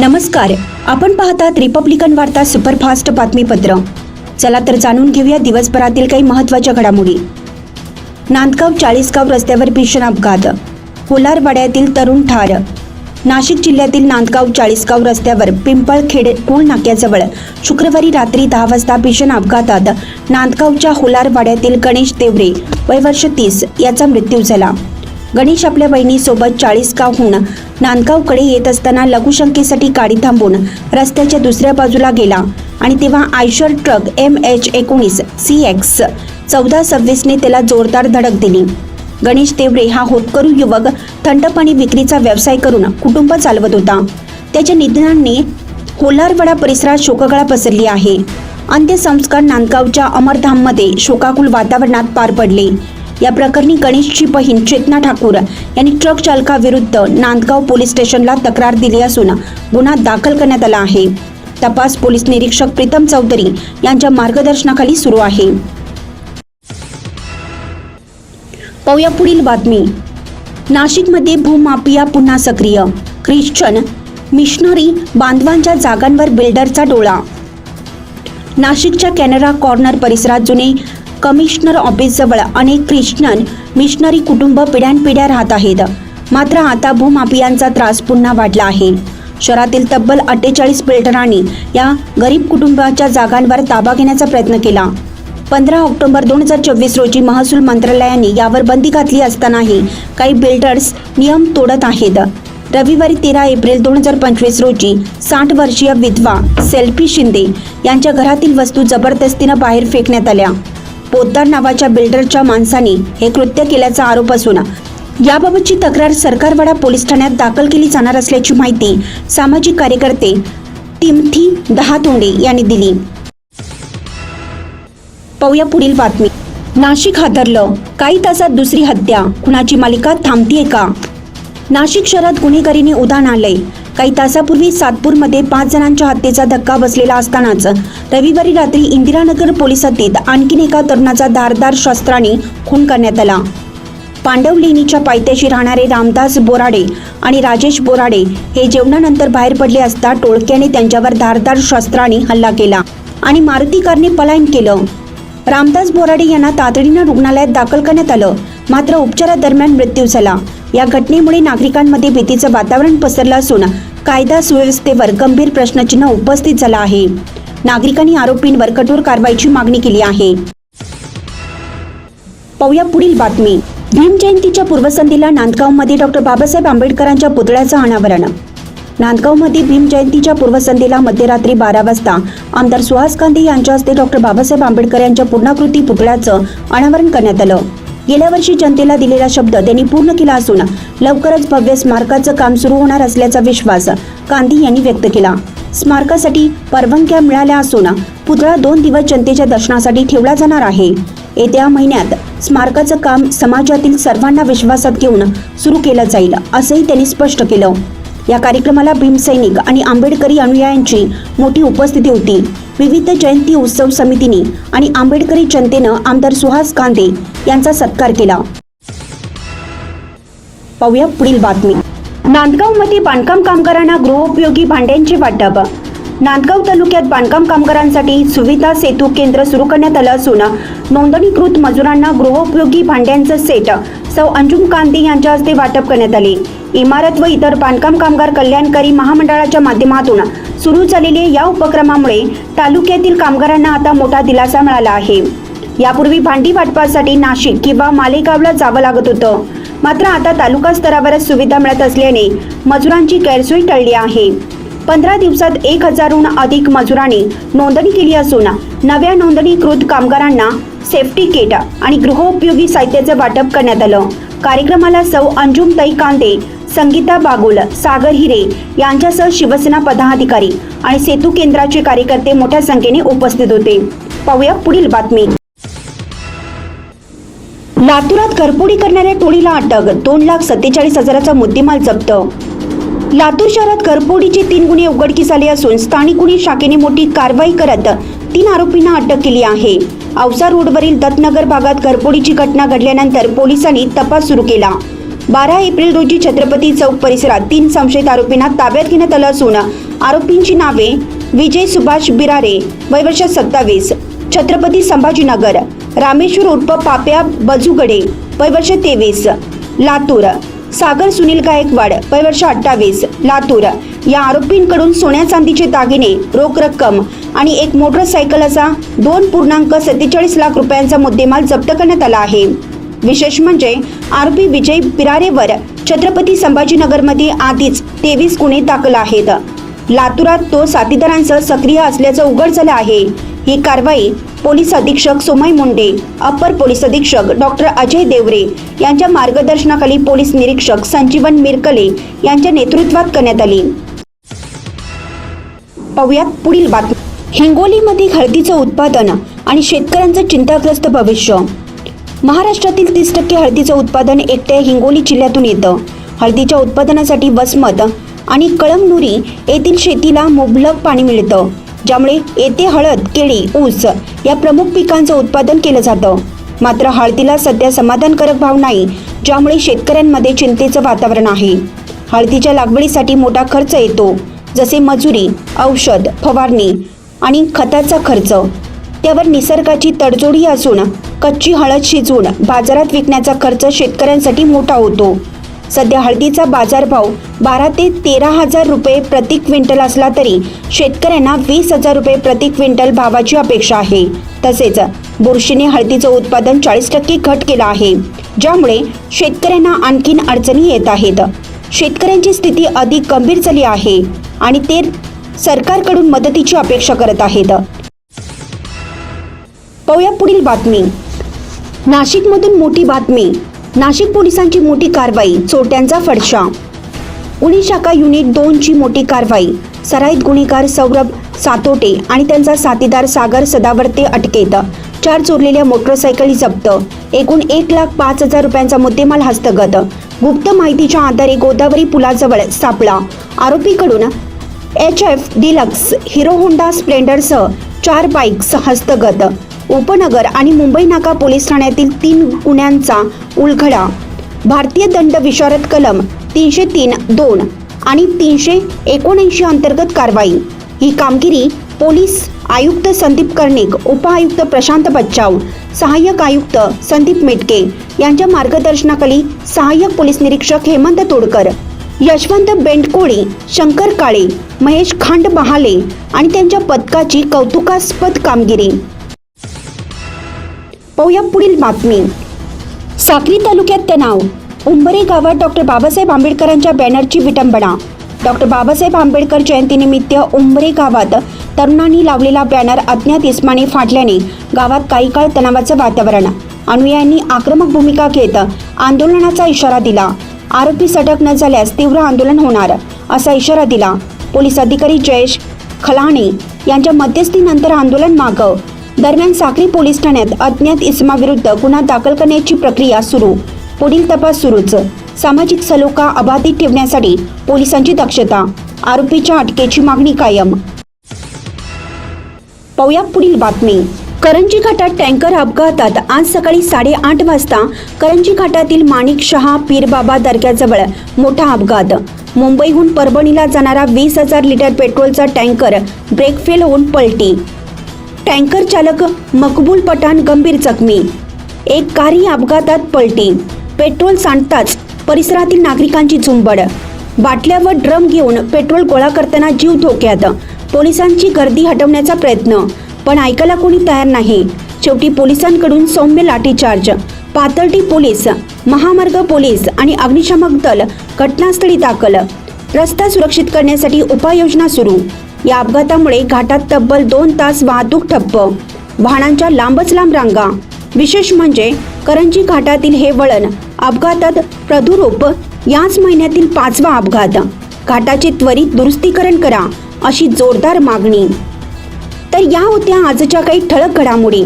नमस्कार. आपण पाहतात रिपब्लिकन वार्ता सुपरफास्ट बातमीपत्र. चला तर जाणून घेऊया दिवसभरातील काही महत्त्वाच्या घडामोडी. नांदगाव चाळीसगाव रस्त्यावर भीषण अपघात. कोलारवाड्यातील तरुण ठार. नाशिक जिल्ह्यातील नांदगाव चाळीसगाव रस्त्यावर पिंपळखेड टोल नाक्याजवळ शुक्रवारी रात्री दहा वाजता भीषण अपघातात नांदगावच्या होलारवाड्यातील गणेश देवरे वय वर्ष तीस याचा मृत्यू झाला. गणेश आपल्या बहिणीसोबत चाळीसगावहून नांदगावकडे येत असताना लघुशंकेसाठी गाडी थांबून रस्त्याच्या दुसऱ्या बाजूला गेला आणि तेव्हा आयशर ट्रक एम एच एकोणीस सी एक्स चौदा सव्वीसने त्याला जोरदार धडक दिली. गणेश देवरे हा होतकरू युवक थंड पाणी विक्रीचा व्यवसाय करून कुटुंब चालवत होता. त्याच्या निधनाने होलारवाडा परिसरात शोककळा पसरली आहे. अंत्यसंस्कार नांदगावच्या अमरधाममध्ये शोकाकुल वातावरणात पार पडले. या प्रकरणी गणेशची बहीण चेतना ठाकूर यांनी ट्रक चालकाविरुद्ध नांदगाव पोलीस स्टेशनला तक्रार दिली असून गुन्हा दाखल करण्यात आला आहे. तपास पोलीस निरीक्षक प्रीतम चौधरी यांच्या मार्गदर्शनाखाली सुरू आहे. पाहूया पुढील बातमी. नाशिकमध्ये भूमाफिया पुन्हा सक्रिय. ख्रिश्चन मिशनरी बांधवांच्या जागांवर बिल्डरचा डोळा. नाशिकच्या कॅनरा कॉर्नर परिसरात जुने कमिशनर ऑफिसजवळ अनेक ख्रिश्चन मिशनरी कुटुंब पिढ्यानपिढ्या राहत आहेत. मात्र आता भूमाफियांचा त्रास पुन्हा वाढला आहे. शहरातील तब्बल अठ्ठेचाळीस बिल्डरांनी या गरीब कुटुंबाच्या जागांवर ताबा घेण्याचा प्रयत्न केला. पंधरा ऑक्टोबर दोन हजार चोवीस रोजी महसूल मंत्रालयाने यावर बंदी घातली असतानाही काही बिल्डर्स नियम तोडत आहेत. रविवारी तेरा एप्रिल दोन हजार पंचवीस रोजी साठ वर्षीय विधवा सेल्फी शिंदे यांच्या घरातील वस्तू जबरदस्तीनं बाहेर फेकण्यात आल्या. पोद्दार नावाच्या बिल्डरच्या माणसाने हे कृत्य केल्याचा आरोप असून याबाबतची तक्रार सरकारवाडा पोलीस ठाण्यात दाखल केली जाणार असल्याची माहिती सामाजिक कार्यकर्ते टिमथी दहातोंडे यांनी दिली. पाहूया पुढील बातमी. नाशिक हादरलं. काही तासात दुसरी हत्या. खुनाची मालिका थांबतीये का? नाशिक शहरात गुन्हेगारीने उधाण आलंय. काही तासापूर्वी सातपूरमध्ये पाच जणांच्या हत्येचा धक्का बसलेला असतानाच रविवारी रात्री इंदिरानगर पोलीस हद्दीत आणखीन एका तरुणाचा धारदार शस्त्राने खून करण्यात आला. पांडव लेणीच्या पायथ्याशी राहणारे रामदास बोराडे आणि राजेश बोराडे हे जेवणानंतर बाहेर पडले असता टोळक्याने त्यांच्यावर धारदार शस्त्राने हल्ला केला आणि मारुती कारने पलायन केलं. रामदास बोराडे यांना तातडीनं रुग्णालयात दाखल करण्यात आलं. मात्र उपचारादरम्यान मृत्यू झाला. या घटनेमुळे नागरिकांमध्ये भीतीचं वातावरण पसरलं असून कायदा सुव्यवस्थेवर गंभीर प्रश्नचिन्ह उपस्थित झालं आहे. नागरिकांनी आरोपींवर कठोर कारवाईची मागणी केली आहे. पाहूया पुढील बातमी. भीम जयंतीच्या पूर्वसंध्येला नांदगावमध्ये डॉक्टर बाबासाहेब आंबेडकरांच्या पुतळ्याचं अनावरण. नांदगावमध्ये भीम जयंतीच्या पूर्वसंध्येला मध्यरात्री बारा वाजता आमदार सुहास गांधी यांच्या हस्ते डॉक्टर बाबासाहेब आंबेडकर यांच्या पूर्णाकृती पुतळ्याचं अनावरण करण्यात आलं. गेल्या वर्षी जनतेला दिलेला शब्द त्यांनी पूर्ण केला असून लवकरच भव्य स्मारकाचं काम सुरू होणार असल्याचा विश्वास गांधी यांनी व्यक्त केला. स्मारकासाठी परवानग्या मिळाल्या असून पुतळा दोन दिवस जनतेच्या दर्शनासाठी ठेवला जाणार आहे. येत्या महिन्यात स्मारकाचं काम समाजातील सर्वांना विश्वासात घेऊन सुरू केलं जाईल असंही त्यांनी स्पष्ट केलं. या कार्यक्रमाला भीमसैनिक आणि आंबेडकरी अनुयायांची मोठी उपस्थिती होती. विविध जयंती उत्सव समितीने आणि आंबेडकरी जनतेनं आमदार सुहास कांदे यांचा सत्कार केला. पाहूया पुढील बातमी. नांदगावमध्ये बांधकाम कामगारांना गृहोपयोगी भांड्यांचे वाटप. नांदगाव तालुक्यात बांधकाम कामगारांसाठी सुविधा सेतू केंद्र सुरू करण्यात आलं असून नोंदणीकृत मजुरांना गृहोपयोगी भांड्यांचं सेट सौ अंजुम कांदे यांच्या हस्ते वाटप करण्यात आले. इमारत व इतर बांधकाम कामगार कल्याणकारी महामंडळाच्या माध्यमातून सुरू झालेल्या या उपक्रमामुळे तालुक्यातील कामगारांना आता मोठा दिलासा मिळाला आहे. यापूर्वी भांडी वाटपासाठी नाशिक किंवा मालेगावला जावं लागत होतं. मात्र आता तालुका स्तरावरच सुविधा मिळत असल्याने मजुरांची गैरसोय टळली आहे. पंधरा दिवसात एक हजारहून अधिक मजुरांनी नोंदणी केली असून नव्या नोंदणीकृत कामगारांना सेफ्टी किट आणि गृहोपयोगी साहित्याचं वाटप करण्यात आलं. कार्यक्रमाला सौ अंजुमताई कांदे संगीता बागुल सागर हिरे यांच्यासह शिवसेना पदाधिकारी आणि सेतू केंद्राचे कार्यकर्ते मोठ्या संख्येने उपस्थित होते. पाहूया पुढील बातमी. लातूरात घरपोडी करणाऱ्या टोळीला अटक दोन लाख सत्तेचाळीस हजाराचा मुद्देमाल जप्त. लातूर शहरात घरपोडीचे तीन गुन्हे उघडकीस आले असून स्थानिक गुन्हे शाखेने मोठी कारवाई करत तीन आरोपींना अटक केली आहे. औसा रोडवरील दत्तनगर भागात घरफोडीची घटना घडल्यानंतर पोलिसांनी तपास सुरू केला. बारा एप्रिल रोजी छत्रपती चौक परिसरात तीन संशयित आरोपींना ताब्यात घेण्यात आलं असून आरोपींची नावे विजय सुभाष बिरारे वयवर्ष सत्तावीस छत्रपती संभाजीनगर रामेश्वर उर्फ पाप्या बजूगडे वयवर्ष तेवीस लातूर सागर सुनील गायकवाड वयवर्ष अठ्ठावीस लातूर. या आरोपींकडून सोन्या चांदीचे दागिने रोख रक्कम आणि एक मोटरसायकल असा दोन पूर्णांक सत्तेचाळीस लाख रुपयांचा मुद्देमाल जप्त करण्यात आला आहे. विशेष म्हणजे आरोपी विजय बिरारेवर छत्रपती संभाजीनगरमध्ये आधीच तेवीस गुन्हे दाखल आहेत. लातूरात तो साथीदारांसह सक्रिय असल्याचं उघड झालं आहे. ही कारवाई पोलीस अधीक्षक सोमय मुंडे अपर पोलीस अधीक्षक डॉक्टर अजय देवरे यांच्या मार्गदर्शनाखाली पोलीस निरीक्षक संजीवन मिरकले यांच्या नेतृत्वात करण्यात आली. पाहुयात पुढील बातमी. हिंगोलीमध्ये हळदीचं उत्पादन आणि शेतकऱ्यांचं चिंताग्रस्त भविष्य. महाराष्ट्रातील तीस टक्के हळदीचं उत्पादन एकट्या हिंगोली जिल्ह्यातून येतं. हळदीच्या उत्पादनासाठी वसमत आणि कळमनुरी येथील शेतीला मुबलक पाणी मिळतं ज्यामुळे येथे हळद केळी ऊस या प्रमुख पिकांचं उत्पादन केलं जातं. मात्र हळदीला सध्या समाधानकारक भाव नाही ज्यामुळे शेतकऱ्यांमध्ये चिंतेचं वातावरण आहे. हळदीच्या लागवडीसाठी मोठा खर्च येतो जसे मजुरी औषध फवारणी आणि खताचा खर्च. त्यावर निसर्गाची तडजोडी असून कच्ची हळद शिजवून बाजारात विकण्याचा खर्च शेतकऱ्यांसाठी मोठा होतो. सध्या हळदीचा बाजारभाव बारा ते तेरा हजार रुपये प्रति क्विंटल असला तरी शेतकऱ्यांना वीस हजार रुपये प्रति क्विंटल भावाची अपेक्षा आहे. तसेच बुरशीने हळदीचं उत्पादन चाळीस टक्के घट केलं आहे. ज्यामुळे शेतकऱ्यांना आणखीन अडचणी येत आहेत. शेतकऱ्यांची स्थिती अधिक गंभीर झाली आहे आणि ते सरकारकडून मदतीची अपेक्षा करत आहेत. पाहूया पुढील बातमी. नाशिकमधून मोठी बातमी. नाशिक पोलिसांची मोठी कारवाई चोरट्यांचा फडशा. गुन्हे शाखा युनिट दोनची मोठी कारवाई. सराईत गुन्हेगार सौरभ सातोटे आणि त्यांचा साथीदार सागर सदावर्ते अटकेत. चार चोरलेल्या मोटरसायकली जप्त. एकूण एक लाख पाच हजार रुपयांचा मुद्देमाल हस्तगत. गुप्त माहितीच्या आधारे गोदावरी पुलाजवळ सापळा आरोपीकडून H F deluxe Hero Honda स्प्लेंडरसह चार बाईक्स हस्तगत. उपनगर आणि मुंबई नाका पोलीस ठाण्यातील तीन गुन्ह्यांचा उलघडा भारतीय दंड विशारद कलम तीनशे तीन दोन आणि तीनशे एकोणऐंशी अंतर्गत कारवाई. ही कामगिरी पोलीस आयुक्त संदीप कर्णिक उपआयुक्त प्रशांत बच्चाव सहाय्यक आयुक्त संदीप मेटके यांच्या मार्गदर्शनाखाली सहाय्यक पोलीस निरीक्षक हेमंत तोडकर यशवंत बेंडकोळी शंकर काळे महेश खांड बहाले आणि त्यांच्या पथकाची कौतुकास्पद कामगिरी. पाहूया पुढील बातमी. साक्री तालुक्यात तणाव. उंबरे गावात डॉक्टर बाबासाहेब आंबेडकरांच्या बॅनरची विटंबना. डॉक्टर बाबासाहेब आंबेडकर जयंतीनिमित्त उंबरे गावात तरुणांनी लावलेला बॅनर अज्ञात इस्माने फाटल्याने गावात काही काळ तणावाचं वातावरण. अनुयायांनी आक्रमक भूमिका घेत आंदोलनाचा इशारा दिला. आरोपी सटक न झाल्यास तीव्र आंदोलन होणार असा इशारा दिला. पोलीस अधिकारी जयेश खलाणे यांच्या मध्यस्थीनंतर आंदोलन मागं. दरम्यान साक्री पोलीस ठाण्यात अज्ञात इसमाविरुद्ध गुन्हा दाखल करण्याची प्रक्रिया सुरू. पुढील तपास सुरूच. सामाजिक सलोखा अबाधित ठेवण्यासाठी पोलिसांची दक्षता. आरोपीच्या अटकेची मागणी कायम. पाहूया पुढील बातमी. करंजी घाटात टँकर अपघातात आज सकाळी साडेआठ वाजता करंजी घाटातील माणिक शहा पीरबाबा दर्ग्याजवळ मोठा अपघात. मुंबईहून परभणीला जाणारा वीस हजार लिटर पेट्रोलचा टँकर ब्रेक फेल होऊन पलटी. टँकर चालक मकबूल पठाण गंभीर जखमी. एक कारही अपघातात पलटी. पेट्रोल सांडताच परिसरातील नागरिकांची झुंबड. बाटल्या व ड्रम घेऊन पेट्रोल गोळा करताना जीव धोक्यात. पोलिसांची गर्दी हटवण्याचा प्रयत्न. पण ऐकायला कोणी तयार नाही. शेवटी पोलिसांकडून सौम्य लाठीचार्ज. पाथर्डी पोलीस महामार्ग पोलीस आणि अग्निशामक दल घटनास्थळी दाखल. रस्ता सुरक्षित करण्यासाठी उपाययोजना सुरू. या अपघातामुळे घाटात तब्बल दोन तास वाहतूक ठप्प. वाहनांच्या लांबच लांब रांगा. विशेष म्हणजे करंजी घाटातील हे वळण अपघातात प्रदुरूप याच महिन्यातील पाचवा अपघात. घाटाचे त्वरित दुरुस्तीकरण करा अशी जोरदार मागणी. तर या होत्या आजच्या काही ठळक घडामोडी.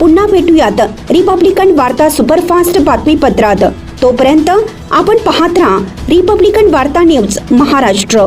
पुन्हा भेटूयात रिपब्लिकन वार्ता सुपरफास्ट बातमीपत्रात. तोपर्यंत आपण पाहत राहा Republican Varta news Maharashtra.